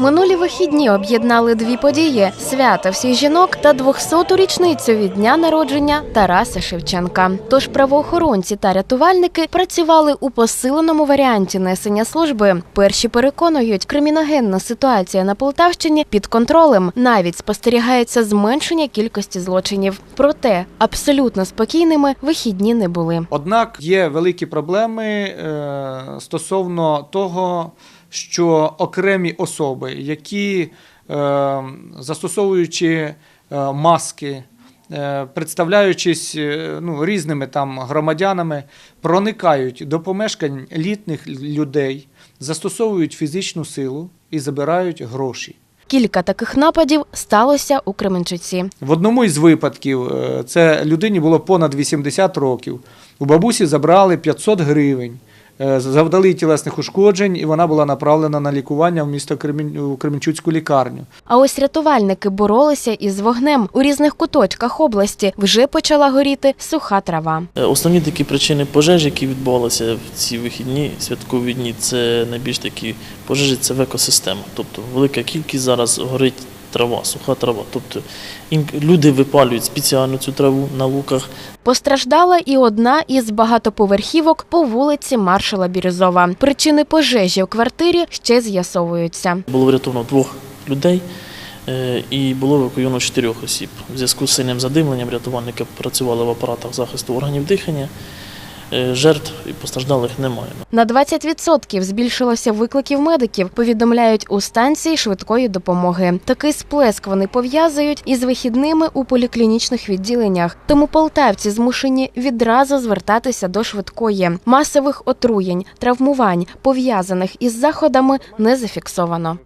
Минулі вихідні об'єднали дві події: свято всіх жінок та 200-ту річницю від дня народження Тараса Шевченка. Тож правоохоронці та рятувальники працювали у посиленому варіанті несення служби. Перші переконують, криміногенна ситуація на Полтавщині під контролем. Навіть спостерігається зменшення кількості злочинів. Проте абсолютно спокійними вихідні не були. Однак є великі проблеми е, стосовно того, що окремі особи, які е, застосовуючи е, маски, е, представляючись ну, різними там громадянами, проникають до помешкань літніх людей, застосовують фізичну силу і забирають гроші. Кілька таких нападів сталося у Кременчуці. В одному із випадків це людині було понад 80 років. У бабусі забрали 500 гривень, завдали тілесних ушкоджень, і вона була направлена на лікування в місто Кременчуцьку лікарню. А ось рятувальники боролися із вогнем. У різних куточках області вже почала горіти суха трава. Е, Основні такі причини пожеж, які відбувалися в ці вихідні, святкові дні, це найбільш такі пожежі це в екосистему. Тобто велика кількість зараз горить трава, суха трава. Тобто люди випалюють спеціально цю траву на луках. Постраждала і одна із багатоповерхівок по вулиці Маршала Бірюзова. Причини пожежі у квартирі ще з'ясовуються. Було врятовано двох людей е, і було евакуйовано чотирьох осіб. В зв'язку з сильним задимленням рятувальники працювали в апаратах захисту органів дихання. Е, Жертв і постраждалих немає. На 20% збільшилося викликів медиків, повідомляють у станції швидкої допомоги. Такий сплеск вони пов'язують із вихідними у поліклінічних відділеннях. Тому полтавці змушені відразу звертатися до швидкої. Масових отруєнь, травмувань, пов'язаних із заходами, не зафіксовано.